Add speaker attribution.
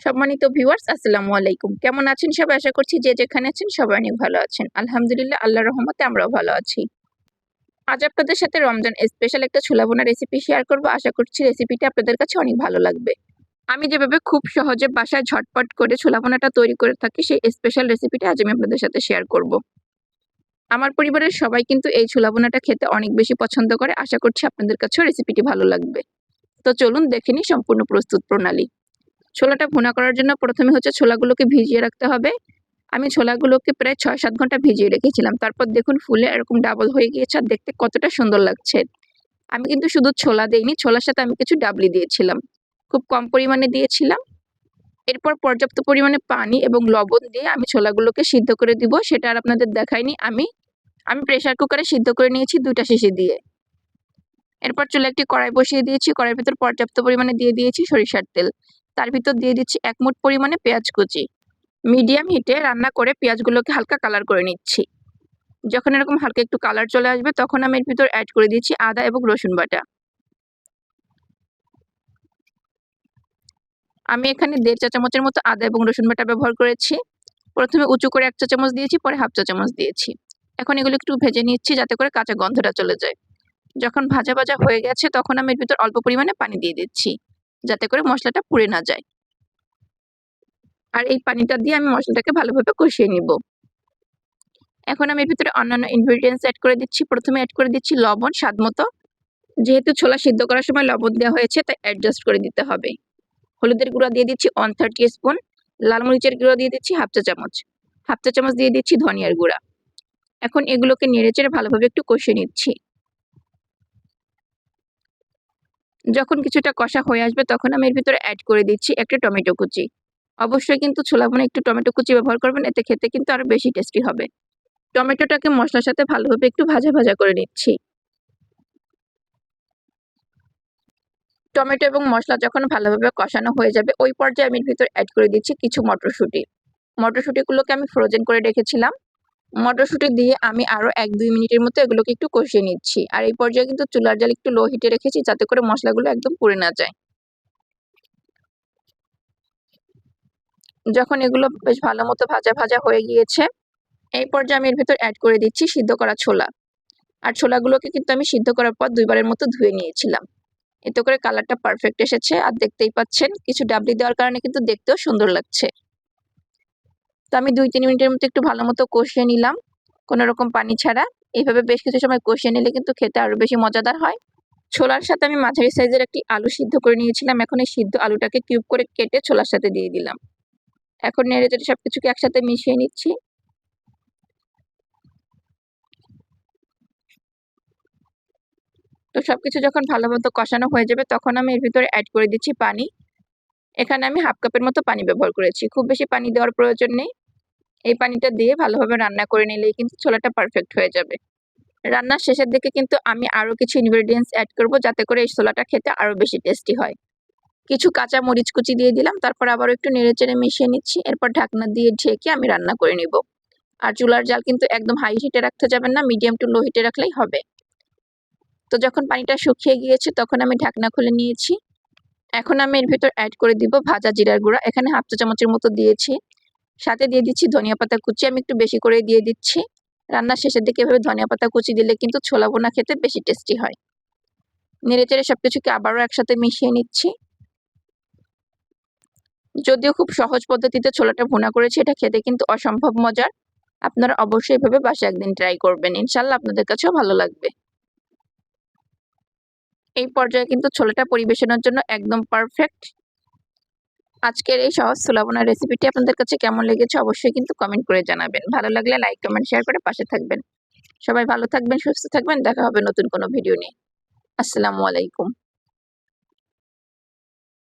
Speaker 1: সম্মানিত ভিউয়ার্স আসসালামু আলাইকুম। কেমন আছেন সবাই? আশা করছি যে যেখানে আছেন সবাই অনেক ভালো আছেন। আলহামদুলিল্লাহ, আল্লাহর রহমতে আমরাও ভালো আছি। আজ আপনাদের সাথে রমজান স্পেশাল একটা ছোলা বোনা রেসিপি শেয়ার করব। আশা করছি রেসিপিটা আপনাদের কাছে অনেক ভালো লাগবে। আমি যেভাবে খুব সহজে বাসায় ঝটপট করে ছোলা বোনাটা তৈরি করে থাকি, সেই স্পেশাল রেসিপিটা আজ আমি আপনাদের সাথে শেয়ার করব। আমার পরিবারের সবাই কিন্তু এই ছোলা বোনাটা খেতে অনেক বেশি পছন্দ করে। আশা করছি আপনাদের কাছেও রেসিপিটি ভালো লাগবে। তো চলুন দেখে নিই সম্পূর্ণ প্রস্তুত প্রণালী। ছোলাটা ভুনা করার জন্য প্রথমে হচ্ছে ছোলাগুলোকে ভিজিয়ে রাখতে হবে। আমি ছোলাগুলোকে প্রায় ছয় সাত ঘণ্টা ভিজিয়ে রেখেছিলাম। তারপর দেখুন ফুলে এরকম ডাবল হয়ে গিয়েছে আর দেখতে কতটা সুন্দর লাগছে। আমি কিন্তু শুধু ছোলা দেইনি, ছোলার সাথে আমি কিছু ডাবলি দিয়েছিলাম। খুব কম পরিমাণে দিয়েছিলাম। এরপর পর্যাপ্ত পরিমাণে পানি এবং লবণ দিয়ে আমি ছোলাগুলোকে সিদ্ধ করে দিব। সেটা আর আপনাদের দেখাইনি। আমি আমি প্রেশার কুকারে সিদ্ধ করে নিয়েছি দুইটা শিশি দিয়ে। এরপর চুলে একটি কড়াই বসিয়ে দিয়েছি। কড়াইয়ের ভিতর পর্যাপ্ত পরিমাণে দিয়ে দিয়েছি সরিষার তেল। তার ভিতর দিয়ে দিচ্ছি এক মুঠ পরিমাণে পেঁয়াজ কুচি। মিডিয়াম হিটে রান্না করে পেঁয়াজগুলোকে হালকা কালার করে নিচ্ছি। যখন এরকম হালকা একটু কালার চলে আসবে, তখন আমি এর ভিতর অ্যাড করে দিচ্ছি আদা এবং রসুন বাটা। আমি এখানে দেড় চা চামচের মতো আদা এবং রসুন বাটা ব্যবহার করেছি। প্রথমে উঁচু করে এক চা চামচ দিয়েছি, পরে হাফ চা চামচ দিয়েছি। এখন এগুলো একটু ভেজে নিচ্ছি যাতে করে কাঁচা গন্ধটা চলে যায়। যখন ভাজা ভাজা হয়ে গেছে, তখন আমি এর ভিতর অল্প পরিমাণে পানি দিয়ে দিচ্ছি। যাতে করে মশলাটা পুড়ে না যায়। আর এই পানিটা দিয়ে আমি মশলাটাকে ভালোভাবে কষিয়ে নিব। এখন আমি এর ভিতরে অন্যান্য ইনগ্রিডিয়েন্টস অ্যাড করে দিচ্ছি। প্রথমে অ্যাড করে দিচ্ছি লবণ, স্বাদ মতো। যেহেতু ছোলা সিদ্ধ করার সময় লবণ দেওয়া হয়েছে, তাই অ্যাডজাস্ট করে দিতে হবে। হলুদের গুঁড়া দিয়ে দিচ্ছি ওয়ান থার্ড স্পুন লাল মরিচের গুঁড়ো দিয়ে দিচ্ছি হাফ চা চামচ। হাফ চা চামচ দিয়ে দিচ্ছি ধনিয়ার গুঁড়া। এখন এগুলোকে নেড়ে চেড়ে ভালোভাবে একটু কষিয়ে নিচ্ছি। যখন কিছুটা কষা হয়ে আসবে তখন আমি এর ভিতরে অ্যাড করে দিচ্ছি একটা টমেটো কুচি। অবশ্যই কিন্তু ছোলা বোনে একটু টমেটো কুচি ব্যবহার করবেন, এতে খেতে কিন্তু আরও বেশি টেস্টি হবে। টমেটোটাকে মশলার সাথে ভালোভাবে একটু ভাজা ভাজা করে নিচ্ছি। টমেটো এবং মশলা যখন ভালোভাবে কষানো হয়ে যাবে, ওই পর্যায়ে আমি এর ভিতর অ্যাড করে দিচ্ছি কিছু মটরশুঁটি। মটরশুঁটিগুলোকে আমি ফ্রোজেন করে রেখেছিলাম। মটরশুঁটি দিয়ে আমি আরও এক দুই মিনিটের মতো এগুলোকে একটু কষিয়ে নিচ্ছি। আর এই পর্যায়ে কিন্তু চুলার জাল একটু লো হিটে রেখেছি যাতে করে মশলাগুলো একদম পুড়ে না যায়। যখন এগুলো বেশ ভালো মতো ভাজা ভাজা হয়ে গিয়েছে, এই পর্যায়ে আমি এর ভেতর অ্যাড করে দিচ্ছি সিদ্ধ করা ছোলা। আর ছোলাগুলোকে কিন্তু আমি সিদ্ধ করার পর দুইবারের মতো ধুয়ে নিয়েছিলাম। এতে করে কালারটা পারফেক্ট এসেছে। আর দেখতেই পাচ্ছেন, কিছু ডাবলি দেওয়ার কারণে কিন্তু দেখতেও সুন্দর লাগছে। তো আমি দুই, তিন মিনিটের মতো একটু ভালো মতো কষিয়ে নিলাম। কোনো রকম পানি ছাড়া। এইভাবে বেশ কিছু সময় কষিয়ে নিলে কিন্তু খেতে আরও বেশি মজাদার হয়। ছোলার সাথে আমি মাঝারি সাইজের একটি আলু সিদ্ধ করে নিয়েছিলাম। এখন এই সিদ্ধ আলুটাকে কিউব করে কেটে ছোলার সাথে দিয়ে দিলাম। এখন নেড়ে চেড়ে সবকিছুকে একসাথে মিশিয়ে নিচ্ছি। তো সব কিছু যখন ভালো মতো কষানো হয়ে যাবে, তখন আমি এর ভিতরে অ্যাড করে দিচ্ছি পানি। এখানে আমি হাফ কাপের মতো পানি ব্যবহার করেছি। খুব বেশি পানি দেওয়ার প্রয়োজন নেই। এই পানিটা দিয়ে ভালোভাবে রান্না করে নিলেই কিন্তু ছোলাটা পারফেক্ট হয়ে যাবে। রান্নার শেষের দিকে কিন্তু আমি আরও কিছু ইনগ্রেডিয়েন্টস অ্যাড করব যাতে করে এই ছোলাটা খেতে আরও বেশি টেস্টি হয়। কিছু কাঁচা মরিচ কুচি দিয়ে দিলাম, তারপর আবারও একটু নেড়ে চেড়ে মিশিয়ে নিচ্ছি, এরপর ঢাকনা দিয়ে ঢেকে আমি রান্না করে নিব। আর চুলার জাল কিন্তু একদম হাই হিটে রাখতে যাবেন না মিডিয়াম টু লো হিটে রাখলেই হবে। তো যখন পানিটা শুকিয়ে গিয়েছে তখন আমি ঢাকনা খুলে নিয়েছি। এখন আমি এর ভিতর অ্যাড করে দিব ভাজা জিরার গুঁড়া, এখানে হাফ চা চামচের মতো দিয়েছি। সাথে দিয়ে দিচ্ছি ধনিয়া পাতা কুচি। আমি একটু বেশি করে দিয়ে দিচ্ছি। রান্নার শেষের দিকে এভাবে ধনিয়া পাতা কুচি দিলে কিন্তু ছোলা বোনা খেতে বেশি টেস্টি হয়। নেড়ে চেড়ে সবকিছুকে আবারও একসাথে মিশিয়ে নিচ্ছি। যদিও খুব সহজ পদ্ধতিতে ছোলাটা ভুনা করেছি, এটা খেতে কিন্তু অসম্ভব মজার। আপনারা অবশ্যই এভাবে বাসে একদিন ট্রাই করবেন। ইনশাল্লাহ আপনাদের কাছেও ভালো লাগবে। এই পর্যায়ে কিন্তু ছোলাটা পরিবেশনের জন্য একদম পারফেক্ট আজকের এই সহজ সুলাবনার রেসিপিটি আপনাদের কাছে কেমন লেগেছে অবশ্যই কিন্তু কমেন্ট করে জানাবেন। ভালো লাগলে লাইক কমেন্ট শেয়ার করে পাশে থাকবেন। সবাই ভালো থাকবেন, সুস্থ থাকবেন। দেখা হবে নতুন কোনো ভিডিও নিয়ে। আসসালামু আলাইকুম।